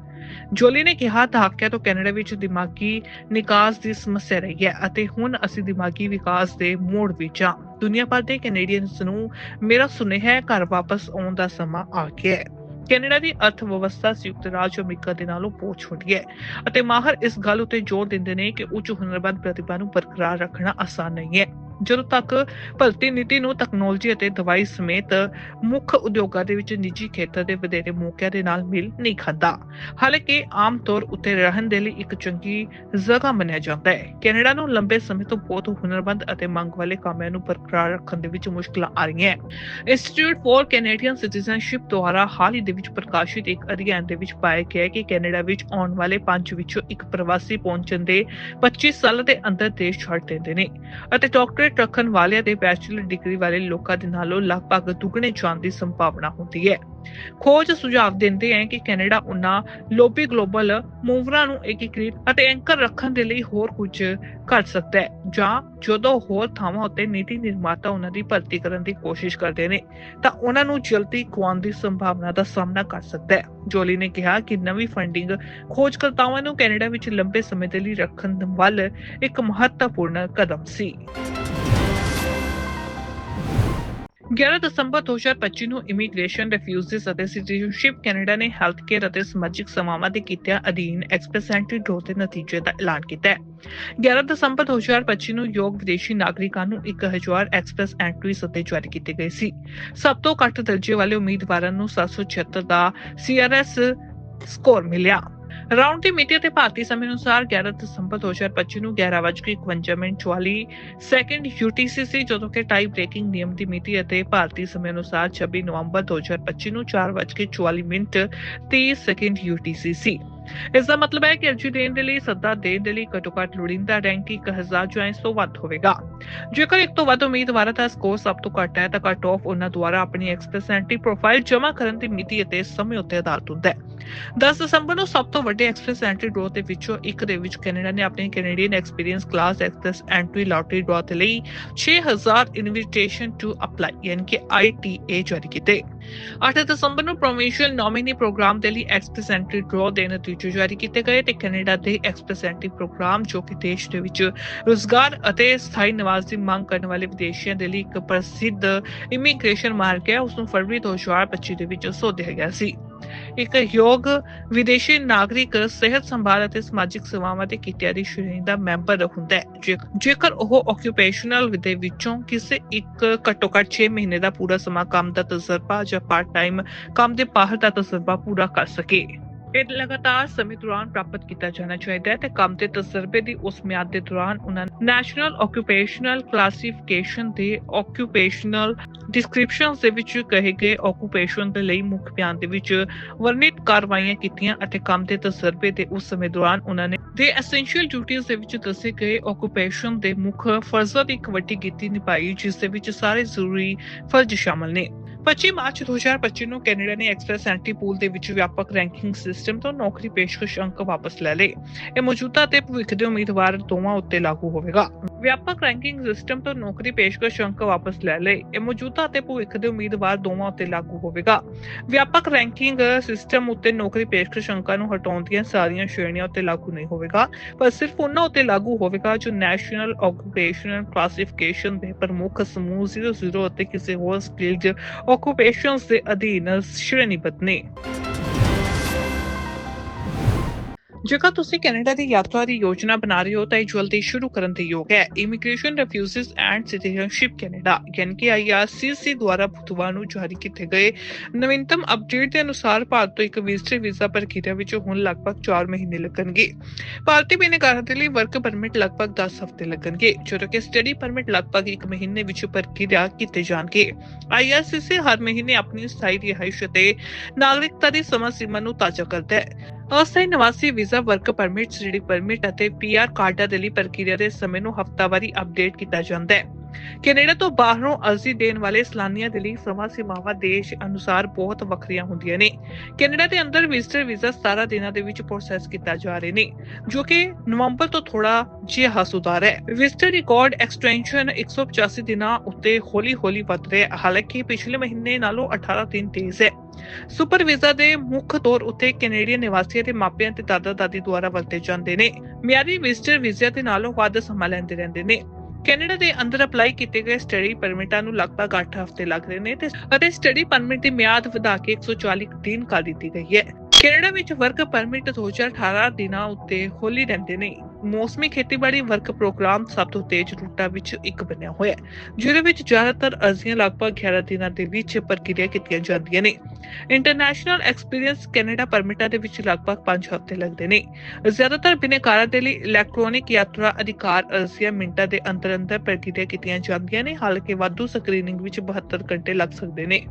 ਜੋਲੀ ਨੇ ਕਿਹਾ, ਦਹਾਕਿਆਂ ਤੋਂ ਕੈਨੇਡਾ ਵਿੱਚ ਦਿਮਾਗੀ ਨਿਕਾਸ ਦੀ ਸਮੱਸਿਆ ਰਹੀ ਹੈ ਅਤੇ ਹੁਣ ਅਸੀਂ ਦਿਮਾਗੀ ਵਿਕਾਸ ਦੇ ਮੋੜ ਵਿੱਚ ਹਾਂ। ਦੁਨੀਆ ਭਰ ਦੇ ਕੈਨੇਡੀਅਨਸ ਨੂੰ ਮੇਰਾ ਸੁਨੇਹਾ ਹੈ, ਘਰ ਵਾਪਸ ਆਉਣ ਦਾ ਸਮਾਂ ਆ ਗਿਆ ਹੈ। ਕੈਨੇਡਾ ਦੀ ਅਰਥ ਵਿਵਸਥਾ ਸੰਯੁਕਤ ਰਾਜ ਅਮਰੀਕਾ ਦੇ ਨਾਲੋਂ ਬਹੁਤ ਛੋਟੀ ਹੈ ਅਤੇ ਮਾਹਰ ਇਸ ਗੱਲ ਉਤੇ ਜ਼ੋਰ ਦਿੰਦੇ ਨੇ ਕਿ ਉੱਚ ਹੁਨਰਮੰਦ ਪ੍ਰਤਿਭਾ ਨੂੰ ਬਰਕਰਾਰ ਰੱਖਣਾ ਆਸਾਨ ਨਹੀਂ ਹੈ। ਜਦੋਂ ਤੱਕ ਭਰਤੀ ਨੀਤੀ ਨੂੰ ਤਕਨਾਲੋਜੀ ਅਤੇ ਦਵਾਈ ਸਮੇਤ ਮੁੱਖ ਉਦਯੋਗਾਂ ਦੇ ਵਿੱਚ ਨਿੱਜੀ ਖੇਤਰ ਦੇ ਵਧੇਰੇ ਮੌਕਿਆਂ ਦੇ ਨਾਲ ਮਿਲ ਨਹੀਂ ਖਾਂਦਾ, ਹਾਲਾਂਕਿ ਆਮ ਤੌਰ ਉੱਤੇ ਰਹਿਣ ਦੇ ਲਈ ਇੱਕ ਚੰਗੀ ਜਗ੍ਹਾ ਮੰਨਿਆ ਜਾਂਦਾ ਹੈ। ਕੈਨੇਡਾ ਨੂੰ ਲੰਬੇ ਸਮੇਂ ਤੋਂ ਬਹੁਤ ਹੁਨਰਮੰਦ ਅਤੇ ਮੰਗ ਵਾਲੇ ਕਾਮਿਆਂ ਨੂੰ ਬਰਕਰਾਰ ਰੱਖਣ ਦੇ ਵਿੱਚ ਮੁਸ਼ਕਲਾਂ ਆ ਰਹੀਆਂ ਇੰਸਟੀਚਿਊਟ ਫਾਰ ਕੈਨੇਡੀਅਨ ਸਿਟੀਜ਼ਨਸ਼ਿਪ ਦੁਆਰਾ ਹਾਲ ਹੀ ਦੇ ਵਿੱਚ ਪ੍ਰਕਾਸ਼ਿਤ ਇੱਕ ਅਧਿਐਨ ਦੇ ਵਿੱਚ ਪਾਇਆ ਗਿਆ ਹੈ ਕਿ ਕੈਨੇਡਾ ਵਿੱਚ ਆਉਣ ਵਾਲੇ ਪੰਜ ਵਿੱਚੋਂ ਇੱਕ ਪ੍ਰਵਾਸੀ ਪਹੁੰਚਣ ਦੇ 25 ਸਾਲ ਦੇ ਅੰਦਰ ਦੇਸ਼ ਛੱਡ ਦਿੰਦੇ ਨੇ ਅਤੇ ਡਾਕਟਰੇਟ ਰੱਖਣ ਵਾਲਿਆਂ ਦੇ ਬੈਚਲਰ ਡਿਗਰੀ ਵਾਲੇ ਲੋਕਾਂ ਦੇ ਨਾਲੋਂ ਲਗਭਗ ਦੁੱਗਣੇ ਜਾਣ ਦੀ ਸੰਭਾਵਨਾ ਹੁੰਦੀ ਹੈ। ਖੋਜ ਸੁਝਾਅ ਦਿੰਦੇ ਹੈ ਕਿ ਕੈਨੇਡਾ ਉਹਨਾਂ ਲੋਬੀ ਗਲੋਬਲ ਮੂਵਰਾਂ ਨੂੰ ਏਕੀਕ੍ਰਿਤ ਅਤੇ ਐਂਕਰ ਰੱਖਣ ਦੇ ਲਈ ਹੋਰ ਕੁਝ ਕਰ ਸਕਦਾ ਹੈ, ਜਾਂ ਜਦੋਂ ਹੋਰ ਥਾਵਾਂ ਉੱਤੇ ਨੀਤੀ ਨਿਰਮਾਤਾ ਉਹਨਾਂ ਦੀ ਭਰਤੀ ਕਰਨ ਦੀ ਕੋਸ਼ਿਸ਼ ਕਰਦੇ ਨੇ, ਤਾਂ ਉਹਨਾਂ ਨੂੰ ਜਲਦੀ ਗੁਆਉਣ ਦੀ ਸੰਭਾਵਨਾ ਦਾ ਸਾਹਮਣਾ ਕਰ ਸਕਦਾ ਹੈ। ਜੋਲੀ ਨੇ ਕਿਹਾ ਕਿ ਨਵੀਂ ਫੰਡਿੰਗ ਖੋਜਕਰਤਾਵਾਂ ਨੂੰ ਕੈਨੇਡਾ ਵਿੱਚ ਲੰਬੇ ਸਮੇਂ ਦੇ ਲਈ ਰੱਖਣ ਵੱਲ ਇੱਕ ਮਹੱਤਵਪੂਰਨ ਕਦਮ ਸੀ। 11 ਦਸੰਬਰ 2025 ਨੂੰ ਇਮੀਗ੍ਰੇਸ਼ਨ ਰਿਫਿਊਜੀਜ਼ ਅਤੇ ਸਿਟੀਜ਼ਨਸ਼ਿਪ ਕੈਨੇਡਾ ਨੇ ਹੈਲਥ ਕੇਅਰ ਅਤੇ ਸਮਾਜਿਕ ਸੇਵਾਵਾਂ ਦੇ ਕੀਤਿਆਂ ਅਧੀਨ ਐਕਸਪ੍ਰੈਸ ਐਂਟਰੀ ਦੇ ਨਤੀਜੇ ਦਾ ਐਲਾਨ ਕੀਤਾ ਹੈ। 11 ਦਸੰਬਰ 2025 ਨੂੰ ਯੋਗ ਵਿਦੇਸ਼ੀ ਨਾਗਰਿਕਾਂ ਨੂੰ 1000 ਐਕਸਪ੍ਰੈਸ ਐਂਟਰੀ ਸੱਦੇ ਜਾਰੀ ਕੀਤੀ ਗਏ ਸੀ। ਸਭ ਤੋਂ ਘੱਟ ਦਰਜੇ ਵਾਲੇ ਉਮੀਦਵਾਰਾਂ ਨੂੰ 776 ਦਾ ਸੀਆਰਐਸ ਸਕੋਰ ਮਿਲਿਆ। ਰਾਉਂਡ ਦੀ ਮਿਤੀ ਅਤੇ ਭਾਰਤੀ ਸਮੇਂ ਅਨੁਸਾਰ 11 ਦਸੰਬਰ 2025 ਨੂੰ 11:51 ਮਿੰਟ 44 ਸੈਕਿੰਡ UTC ਸੀ, ਜਦੋਂ ਕਿ ਟਾਈ ਬ੍ਰੇਕਿੰਗ ਨਿਯਮ ਦੀ ਮਿਤੀ ਅਤੇ ਭਾਰਤੀ ਸਮੇਂ ਅਨੁਸਾਰ 26 ਨਵੰਬਰ 2025 ਨੂੰ 4:44 ਮਿੰਟ 30 ਸੈਕਿੰਡ UTC ਸੀ। ਇਸ ਦਾ ਮਤਲਬ ਹੈ ਕਿ ਅਰਜੀ ਦੇਣ ਦੇ ਲਈ ਸੱਦਾ ਦੇਣ ਦੇ ਲਈ ਘੱਟੋ ਘੱਟ ਲੋੜੀਂਦਾ ਰੈਂਕ 1000 ਜਾਂ ਇਸ ਤੋਂ ਵੱਧ ਹੋਵੇਗਾ। ਜੇਕਰ ਇੱਕ ਤੋਂ ਵੱਧ ਉਮੀਦਵਾਰਾਂ ਦਾ ਸਕੋਰ ਸਭ ਤੋਂ ਘੱਟ ਹੈ ਤਾਂ ਕੱਟ ਆਫ ਉਹਨਾਂ ਦੁਆਰਾ ਆਪਣੀ ਐਕਸਪ੍ਰੈਸ ਐਂਟਰੀ ਪ੍ਰੋਫਾਈਲ ਜਮ੍ਹਾਂ ਕਰਨ ਦੀ ਮਿਤੀ ਅਤੇ ਸਮੇਂ ਉੱਤੇ ਆਧਾਰਿਤ ਹੁੰਦਾ ਹੈ। 10 ਦਸੰਬਰ ਨੂੰ ਸਭ ਤੋਂ ਵੱਡੇ ਐਕਸਪ੍ਰੈਸ ਐਂਟਰੀ ਡਰਾਅ ਦੇ ਵਿੱਚੋਂ ਇੱਕ ਦੇ ਵਿੱਚ ਕੈਨੇਡਾ ਨੇ ਆਪਣੀ Canadian Experience Class Express Entry lottery draw ਦੇ ਲਈ 6000 ਇਨਵੀਟੇਸ਼ਨ ਟੂ ਅਪਲਾਈ ਯਾਨੀ ਕਿ ITA ਜਾਰੀ ਕੀਤੇ। 8 ਦਸੰਬਰ ਨੂੰ ਪ੍ਰੋਵਿੰਸ਼ੀਅਲ ਨੋਮੀਨੀ ਪ੍ਰੋਗਰਾਮ ਦੇ ਲਈ ਐਕਸਪ੍ਰੈਸ ਐਂਟਰੀ ਡਰਾਅ ਦੇ ਨਤੀਜੇ ਜਾਰੀ ਕੀਤੇ ਗਏ ਤੇ ਕੈਨੇਡਾ ਦੇ ਐਕਸਪ੍ਰੈਸ ਐਂਟਰੀ ਪ੍ਰੋਗਰਾਮ ਜੋ ਕਿ ਦੇਸ਼ ਦੇ ਵਿੱਚ ਰੋਜ਼ਗਾਰ ਅਤੇ ਸਥਾਈ ਨਿਵਾਸ ਦੀ ਮੰਗ ਕਰਨ ਵਾਲੇ ਵਿਦੇਸ਼ੀਆਂ ਦੇ ਲਈ ਇੱਕ ਪ੍ਰਸਿੱਧ ਇਮੀਗ੍ਰੇਸ਼ਨ ਮਾਰਗ ਹੈ ਉਸ ਨੂੰ ਫਰਵਰੀ 2025 ਦੇ ਵਿੱਚ ਸੋਧਿਆ ਗਿਆ ਸੀ। ਇੱਕ ਯੋਗ ਵਿਦੇਸ਼ੀ ਨਾਗਰਿਕ ਸਿਹਤ ਸੰਭਾਲ ਅਤੇ ਸਮਾਜਿਕ ਸੇਵਾਵਾਂ ਦੇ ਕਿੱਤਿਆਂ ਦੀ ਸ਼੍ਰੇਣੀ ਦਾ ਮੈਂਬਰ ਹੁੰਦਾ ਹੈ। ਜੇਕਰ ਉਹ ਆਕਿਊਪੇਸ਼ਨਲ ਵਿਦੇ ਵਿੱਚੋਂ ਕਿਸੇ ਇੱਕ ਘੱਟੋ ਘੱਟ 6 ਮਹੀਨੇ ਦਾ ਪੂਰਾ ਸਮਾਂ ਕੰਮ ਦਾ ਤਜਰਬਾ ਜਾਂ ਪਾਰਟ ਟਾਈਮ ਕੰਮ ਦੇ ਬਾਹਰ ਦਾ ਤਜਰਬਾ ਪੂਰਾ ਕਰ ਸਕੇ। ਇਹ ਲਗਾਤਾਰ ਸਮੇਂ ਦੌਰਾਨ ਪ੍ਰਾਪਤ ਕੀਤਾ ਜਾਣਾ ਚਾਹੀਦਾ ਹੈ ਤੇ ਕੰਮ ਦੇ ਤਜਰਬੇ ਦੀ ਉਸ ਮਿਆਦ ਦੇ ਦੌਰਾਨ ਉਹਨਾਂ ਨੈਸ਼ਨਲ ਆਕਿਊਪੇਸ਼ਨਲ ਕਲਾਸੀਫਿਕੇਸ਼ਨ ਦੇ ਆਕਿਊਪੇਸ਼ਨਲ ਡਿਸਕ੍ਰਿਪਸ਼ਨਸ ਦੇ ਵਿੱਚ ਕਹੇ ਗਏ ਆਕਿਊਪੇਸ਼ਨ ਦੇ ਲਈ ਮੁੱਖ ਬਿਆਨ ਦੇ ਵਿੱਚ ਵਰਣਿਤ ਕਾਰਵਾਈਆਂ ਕੀਤੀਆਂ ਅਤੇ ਕੰਮ ਦੇ ਤਜਰਬੇ ਦੇ ਉਸ ਸਮੇਂ ਦੌਰਾਨ ਉਹਨਾਂ ਨੇ ਦੇ ਐਸੈਂਸ਼ੀਅਲ ਡਿਊਟੀਆਂ ਦੇ ਵਿੱਚ ਦੱਸੇ ਗਏ ਆਕੂਪੇਸ਼ਨ ਦੇ ਮੁੱਖ ਫਰਜ਼ਾਂ ਦੀ ਇੱਕ ਵੱਡੀ ਗਿਣਤੀ ਨਿਭਾਈ, ਜਿਸ ਦੇ ਵਿੱਚ ਸਾਰੇ ਜ਼ਰੂਰੀ ਫਰਜ਼ ਸ਼ਾਮਲ ਨੇ। 25 ਮਾਰਚ 2025 ਨੂੰ ਕੈਨੇਡਾ ਨੇ ਐਕਸਪ੍ਰੈਸ ਐਂਟਰੀ ਪੂਲ ਦੇ ਵਿੱਚ ਵਿਆਪਕ ਰੈਂਕਿੰਗ ਸਿਸਟਮ ਤੋਂ ਨੌਕਰੀ ਪੇਸ਼ਕਸ਼ ਅੰਕ ਵਾਪਸ ਲੈ ਲਏ। ਇਹ ਮੌਜੂਦਾ ਤੇ ਭਵਿੱਖ ਦੇ ਉਮੀਦਵਾਰ ਦੋਵਾਂ ਉੱਤੇ ਲਾਗੂ ਹੋਵੇਗਾ। ਵਿਆਪਕ ਰੈਂਕਿੰਗ ਸਿਸਟਮ ਤੋਂ ਨੌਕਰੀ ਪੇਸ਼ਕਸ਼ ਅੰਕ ਵਾਪਸ ਲੈ ਲਏ। ਇਹ ਮੌਜੂਦਾ ਤੇ ਭਵਿੱਖ ਦੇ ਉਮੀਦਵਾਰ ਦੋਵਾਂ ਉੱਤੇ ਲਾਗੂ ਹੋਵੇਗਾ। ਵਿਆਪਕ ਰੈਂਕਿੰਗ ਸਿਸਟਮ ਉੱਤੇ ਨੌਕਰੀ ਪੇਸ਼ਕਸ਼ ਅੰਕਾਂ ਨੂੰ ਹਟਾਉਣ ਦੀਆਂ ਸਾਰੀਆਂ ਸ਼੍ਰੇਣੀਆਂ ਉੱਤੇ ਲਾਗੂ ਨਹੀਂ ਹੋਵੇਗਾ, ਪਰ ਸਿਰਫ ਉਹਨਾਂ ਉੱਤੇ ਲਾਗੂ ਹੋਵੇਗਾ ਜੋ ਨੈਸ਼ਨਲ ਆਕੂਪੇਸ਼ਨਲ ਕਲਾਸੀਫਿਕੇਸ਼ਨ ਦੇ ਪ੍ਰਮੁੱਖ ਸਮੂਹ 00 ਅਤੇ ਕਿਸੇ ਹੋਰ ਸਕਿਲਡ ਆਕੂਪੇਸ਼ਨਸ ਦੇ ਅਧੀਨ ਸ਼੍ਰੇਣੀਬੱਧ ਨੇ। ਜੇਕਰ ਤੁਸੀਂ ਕੈਨੇਡਾ ਦੀ ਯਾਤਰਾ ਦੀ ਯੋਜਨਾ ਬਣਾ ਰਹੇ ਹੋ ਤਾਂ ਇਹ ਜਲਦੀ ਸ਼ੁਰੂ ਕਰਨ ਦੇ ਯੋਗ ਹੈ। Immigration Refugees and Citizenship Canada ਯਾਨੀ ਆਈਆਰਸੀਸੀ ਦੁਆਰਾ ਬੁੱਧਵਾਰ ਨੂੰ ਜਾਰੀ ਕੀਤੇ ਗਏ ਨਵੀਨਤਮ ਅਪਡੇਟ ਦੇ ਅਨੁਸਾਰ ਭਾਰਤ ਤੋਂ ਇੱਕ ਵਿਜ਼ਟਰ ਵੀਜ਼ਾ ਪ੍ਰਕਿਰਿਆ ਵਿੱਚ ਹੁਣ ਲਗਭਗ 4 ਮਹੀਨੇ ਲੱਗਣਗੇ। ਭਾਰਤੀ ਬਿਨੇਕਾਰਾਂ ਦੇ ਲਈ ਵਰਕ ਪਰਮਿਟ ਲਗਭਗ 10 ਹਫ਼ਤੇ ਲੱਗਣਗੇ, ਜਦੋਂ ਕਿ ਸਟੱਡੀ ਪਰਮਿਟ ਲਗਭਗ 1 ਮਹੀਨੇ ਵਿੱਚ ਪ੍ਰਕਿਰਿਆ ਕੀਤੇ ਜਾਣਗੇ। ਆਈਆਰਸੀਸੀ ਹਰ ਮਹੀਨੇ ਆਪਣੀ ਸਥਾਈ ਰਿਹਾਇਸ਼ ਅਤੇ ਨਾਗਰਿਕਤਾ ਦੀ ਸਮਾਂ ਸੀਮਾ ਨੂੰ ਤਾਜ਼ਾ ਕਰਦਾ ਹੈ। ਅਸਥਾਈ ਨਿਵਾਸੀ visa work permit study permit ਅਤੇ ਪੀਆਰ ਕਾਰਡਾਂ ਦੇ ਲਈ ਪ੍ਰਕਿਰਿਆ ਦੇ ਸਮੇਂ ਨੂੰ ਹਫ਼ਤਾਵਾਰੀ ਅਪਡੇਟ ਕੀਤਾ ਜਾਂਦਾ ਹੈ। ਕੈਨੇਡਾ ਤੋਂ ਬਾਹਰੋਂ ਅਰਜ਼ੀ ਦੇਣ ਵਾਲੇ ਸੈਲਾਨੀਆਂ ਦੇ ਲਈ ਸਮਾਂ ਸੀਮਾਵਾਂ ਦੇਸ਼ ਅਨੁਸਾਰ ਬਹੁਤ ਵੱਖਰੀਆਂ ਹੁੰਦੀਆਂ ਨੇ। ਕੈਨੇਡਾ ਦੇ ਅੰਦਰ ਵਿਜ਼ਟਰ ਵੀਜ਼ਾ 17 ਦਿਨਾਂ ਦੇ ਵਿੱਚ ਪ੍ਰੋਸੈਸ ਕੀਤਾ ਜਾ ਰਹੇ ਨੇ, ਜੋ ਕਿ ਨਵੰਬਰ ਤੋਂ ਥੋੜਾ ਜਿਹਾ ਸੁਧਾਰ ਹੈ। ਵਿਜ਼ਟਰ ਰਿਕਾਰਡ ਐਕਸਟੈਂਸ਼ਨ 185 ਦਿਨਾਂ ਉੱਤੇ ਹੌਲੀ-ਹੌਲੀ ਵਧ ਰਿਹਾ ਹਾਲਾਂਕਿ ਪਿਛਲੇ ਮਹੀਨੇ ਨਾਲੋਂ 18 ਦਿਨ ਤੇਜ਼ ਹੈ। ਸੁਪਰ ਵੀਜ਼ਾ ਦੇ ਮੁੱਖ ਤੌਰ ਉੱਤੇ ਕੈਨੇਡੀਅਨ ਨਿਵਾਸੀਆਂ ਦੇ ਮਾਪਿਆਂ ਤੇ ਦਾਦਾ ਦਾਦੀ ਦੁਆਰਾ ਵਰਤੇ ਜਾਂਦੇ ਨੇ। ਮਿਆਰੀ ਵਿਜ਼ਟਰ ਵੀਜ਼ਾ ਦੇ ਨਾਲੋਂ ਵੱਧ ਸਮਾਂ ਲੈਂਦੇ ਰਹਿੰਦੇ ਨੇ। ਕੈਨੇਡਾ ਦੇ ਅੰਦਰ ਅਪਲਾਈ ਕੀਤੇ ਗਏ ਸਟੱਡੀ ਪਰਮਿਟਾਂ ਨੂੰ ਲਗਭਗ 8 ਹਫ਼ਤੇ ਲੱਗਦੇ ਨੇ ਤੇ ਅਤੇ ਸਟੱਡੀ ਪਰਮਿਟ ਦੀ ਮਿਆਦ ਵਧਾ ਕੇ 140 ਦਿਨ ਕਰ ਦਿੱਤੀ ਗਈ ਹੈ। ਕੈਨੇਡਾ ਵਿੱਚ ਵਰਕ ਪਰਮਿਟ 2018 ਦਿਨਾਂ ਉੱਤੇ ਹੋਲੀ ਰਹਿੰਦੇ ਨੇ। ਮੌਸਮੀ ਖੇਤੀਬਾੜੀ ਵਰਕ ਪ੍ਰੋਗਰਾਮ ਸਭ ਤੋਂ ਤੇਜ਼ ਰੂਟਾਂ ਵਿੱਚ ਇੱਕ ਬਣਿਆ ਹੋਇਆ ਹੈ, ਜਿਹਦੇ ਵਿੱਚ ਜ਼ਿਆਦਾਤਰ ਅਰਜ਼ੀਆਂ ਲਗਭਗ 11 ਦਿਨਾਂ ਦੇ ਵਿੱਚ ਪ੍ਰਕਿਰਿਆ ਕੀਤੀਆਂ ਜਾਂਦੀਆਂ ਨੇ। ਇੰਟਰਨੈਸ਼ਨਲ ਐਕਸਪੀਰੀਅੰਸ ਕੈਨੇਡਾ ਪਰਮਿਟਾਂ ਦੇ ਵਿੱਚ ਲਗਭਗ 5 ਹਫ਼ਤੇ ਲੱਗਦੇ ਨੇ। ਜ਼ਿਆਦਾਤਰ ਬਿਨੇਕਾਰਾਂ ਦੇ ਲਈ ਇਲੈਕਟ੍ਰੋਨਿਕ ਯਾਤਰਾ ਅਧਿਕਾਰ ਅਰਜ਼ੀਆਂ ਮਿੰਟਾਂ ਦੇ ਅੰਦਰ ਅੰਦਰ ਪ੍ਰਕਿਰਿਆ ਕੀਤੀਆਂ ਜਾਂਦੀਆਂ ਨੇ, ਹਾਲਾਂਕਿ ਵਾਧੂ ਸਕਰੀਨਿੰਗ ਵਿੱਚ 72 ਘੰਟੇ ਲੱਗ ਸਕਦੇ ਨੇ।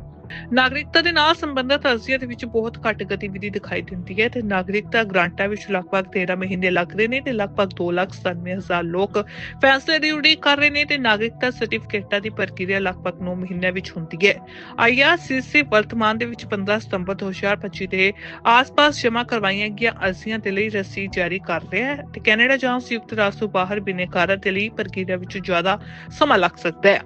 ਨਾਗਰਿਕਤਾ ਦੇ ਨਾਲ ਸੰਬੰਧਿਤ ਅਰਜ਼ੀਆਂ ਦੇ ਵਿੱਚ ਬਹੁਤ ਘੱਟ ਗਤੀਵਿਧੀ ਦਿਖਾਈ ਦਿੰਦੀ ਹੈ ਤੇ ਨਾਗਰਿਕਤਾ ਗ੍ਰਾਂਟਾਂ ਵਿੱਚ ਲਗਭਗ 13 ਮਹੀਨੇ ਲੱਗ ਰਹੇ ਨੇ ਤੇ ਲਗਭਗ 2,97,000 ਲੋਕ ਫੈਸਲੇ ਦੀ ਉਡੀਕ ਕਰ ਰਹੇ ਨੇ ਤੇ ਨਾਗਰਿਕਤਾ ਸਰਟੀਫਿਕੇਟਾਂ ਦੀ ਪ੍ਰਕਿਰਿਆ ਲਗਭਗ 9 ਮਹੀਨਿਆਂ ਵਿੱਚ ਹੁੰਦੀ ਹੈ। ਆਈਆਰਸੀਸੀ ਵਰਤਮਾਨ ਦੇ ਵਿੱਚ 15 ਸਤੰਬਰ 2025 ਦੇ ਆਸ-ਪਾਸ ਜਮ੍ਹਾਂ ਕਰਵਾਈਆਂ ਗਈਆਂ ਅਰਜ਼ੀਆਂ ਦੇ ਲਈ ਰਸੀਦ ਜਾਰੀ ਕਰ ਰਿਹਾ ਹੈ ਤੇ ਕੈਨੇਡਾ ਜਾਂ ਸੰਯੁਕਤ ਰਾਸ਼ਟਰ ਤੋਂ ਬਾਹਰ ਬਿਨੇਕਾਰਾਂ ਦੇ ਲਈ ਪ੍ਰਕਿਰਿਆ ਵਿੱਚ ਜ਼ਿਆਦਾ ਸਮਾਂ ਲੱਗ ਸਕਦਾ ਹੈ।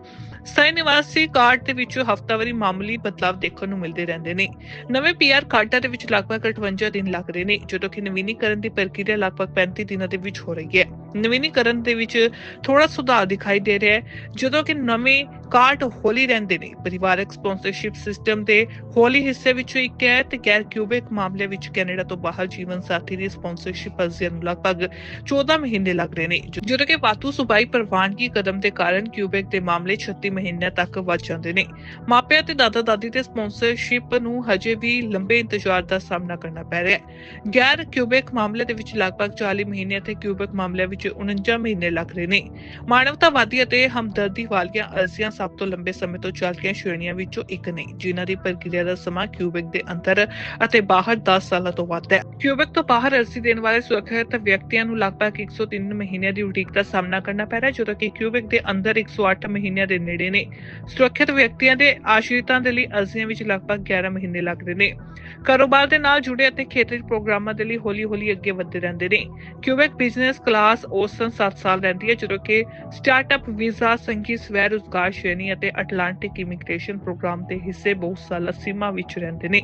ਸਥਾਈ ਨਿਵਾਸੀ ਕਾਰਡ ਦੇ ਵਿੱਚ ਹਫ਼ਤਾਵਾਰੀ ਮਾਮੂਲੀ ਬਦਲਾਵ ਦੇਖਣ ਨੂੰ ਮਿਲਦੇ ਰਹਿੰਦੇ ਨੇ। ਨਵੇਂ ਪੀਆਰ ਕਾਰਡਾਂ ਦੇ ਵਿੱਚ ਲਗਭਗ 58 ਦਿਨ ਲੱਗ ਰਹੇ ਨੇ, ਜਦੋਂ ਕਿ ਨਵੀਨੀਕਰਨ ਦੀ ਪ੍ਰਕਿਰਿਆ ਲਗਭਗ 35 ਦਿਨਾਂ ਦੇ ਵਿੱਚ ਹੋ ਰਹੀ ਹੈ। ਨਵੀਨੀਕਰਨ ਦੇ ਵਿੱਚ ਥੋੜਾ ਸੁਧਾਰ ਦਿਖਾਈ ਦੇ ਰਿਹਾ ਹੈ, ਜਦੋਂ ਕਿ ਨਵੇਂ ਕਾਰਡ ਹੋਲੀ ਰਹਿੰਦੇ ਨੇ। ਪਰਿਵਾਰਕ ਸਪਾਂਸਰਸ਼ਿਪ ਸਿਸਟਮ ਦੇ ਹੋਲੀ ਹਿੱਸੇ ਵਿੱਚੋਂ ਇੱਕ ਹੈ ਤੇ ਗੈਰ ਕਿਊਬਿਕ ਮਾਮਲੇ ਵਿੱਚ ਕੈਨੇਡਾ ਤੋਂ ਬਾਹਰ ਜੀਵਨ ਸਾਥੀ ਦੀ ਸਪਾਂਸਰਸ਼ਿਪ ਅਰਜ਼ੀਆਂ ਨੂੰ ਲਗਭਗ 14 ਮਹੀਨੇ ਲੱਗ ਰਹੇ ਨੇ। ਜਦੋਂ ਕਿ ਵਾਧੂ ਸੁਬਾਈ ਪ੍ਰਵਾਨਗੀ ਕਦਮ ਦੇ ਕਾਰਨ ਕਿਊਬਿਕ ਦੇ ਮਾਮਲੇ 36 ਮਹੀਨਿਆਂ ਤੱਕ ਵੱਧ ਜਾਂਦੇ ਨੇ। ਮਾਪਿਆਂ ਤੇ ਦਾਦਾ ਦਾਦੀ ਦੇ ਸਪਾਂਸਰਸ਼ਿਪ ਨੂੰ ਹਜੇ ਵੀ ਲੰਬੇ ਇੰਤਜ਼ਾਰ ਦਾ ਸਾਹਮਣਾ ਕਰਨਾ ਪੈ ਰਿਹਾ ਹੈ। ਗੈਰ ਕਿਊਬਿਕ ਮਾਮਲੇ ਦੇ ਵਿੱਚ ਲਗਭਗ 40 ਮਹੀਨੇ ਅਤੇ ਕਿਊਬਿਕ ਮਾਮਲਿਆਂ ਵਿੱਚ 49 ਮਹੀਨੇ ਲੱਗ ਰਹੇ ਨੇ। ਮਾਨਵਤਾਵਾਦੀ ਅਤੇ ਹਮਦਰਦੀ ਵਾਲੀਆਂ ਅਰਜ਼ੀਆਂ ਸਭ ਤੋਂ ਲੰਬੇ ਸਮੇਂ ਤੋਂ ਚੱਲ ਰਹੀਆਂ ਸ਼੍ਰੇਣੀਆਂ ਵਿੱਚੋਂ ਇੱਕ ਨੇ, ਜਿਨ੍ਹਾਂ ਦੀ ਪ੍ਰਕਿਰਿਆ ਦਾ ਸਮਾਂ ਕਿਊਬਿਕ ਦੇ ਅੰਦਰ ਅਤੇ ਬਾਹਰ 10 ਸਾਲਾਂ ਤੋਂ ਵੱਧ ਹੈ। ਕਿਊਬਿਕ ਤੋਂ ਬਾਹਰ ਅਰਜ਼ੀ ਦੇਣ ਵਾਲੇ ਸੁਰੱਖਿਅਤ ਵਿਅਕਤੀਆਂ ਨੂੰ ਲਗਭਗ 103 ਮਹੀਨਿਆਂ ਦੀ ਉਡੀਕ ਦਾ ਸਾਹਮਣਾ ਕਰਨਾ ਪੈ ਰਿਹਾ ਜਦੋਂ ਕਿ ਕਿਊਬਿਕ ਦੇ ਅੰਦਰ 108 ਮਹੀਨਿਆਂ ਦੇ ਨੇੜੇ ਨੇ। ਸੁਰੱਖਿਅਤ ਵਿਅਕਤੀਆਂ ਦੇ ਆਸ਼ਰਿਤਾਂ ਦੇ ਲਈ ਅਰਜ਼ੀਆਂ ਵਿੱਚ ਲਗਭਗ 11 ਮਹੀਨੇ ਲੱਗਦੇ ਨੇ। ਕਾਰੋਬਾਰ ਦੇ ਨਾਲ ਜੁੜੇ ਅਤੇ ਖੇਤਰੀ ਪ੍ਰੋਗਰਾਮਾਂ ਦੇ ਲਈ ਹੌਲੀ-ਹੌਲੀ ਅੱਗੇ ਵਧਦੇ ਰਹਿੰਦੇ ਨੇ। ਕਿਊਬਿਕ ਬਿਜ਼ਨਸ ਕਲਾਸ ਔਸਤਨ 7 ਸਾਲ ਰਹਿੰਦੀ ਹੈ, ਜਦੋਂ ਕਿ ਸਟਾਰਟਅਪ ਵੀਜ਼ਾ, ਸੰਘੀ ਸਵੈ ਰੁਜ਼ਗਾਰ ਸ਼੍ਰੇਣੀ ਅਤੇ ਅਟਲਾਂਟਿਕ ਇਮੀਗ੍ਰੇਸ਼ਨ ਪ੍ਰੋਗਰਾਮ ਦੇ ਹਿੱਸੇ ਬਹੁਤ ਸਾਲਾ ਸੀਮਾ ਵਿੱਚ ਰਹਿੰਦੇ ਨੇ।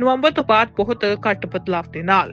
ਨਵੰਬਰ ਤੋਂ ਬਾਅਦ ਬਹੁਤ ਘੱਟ ਬਦਲਾਅ ਦੇ ਨਾਲ।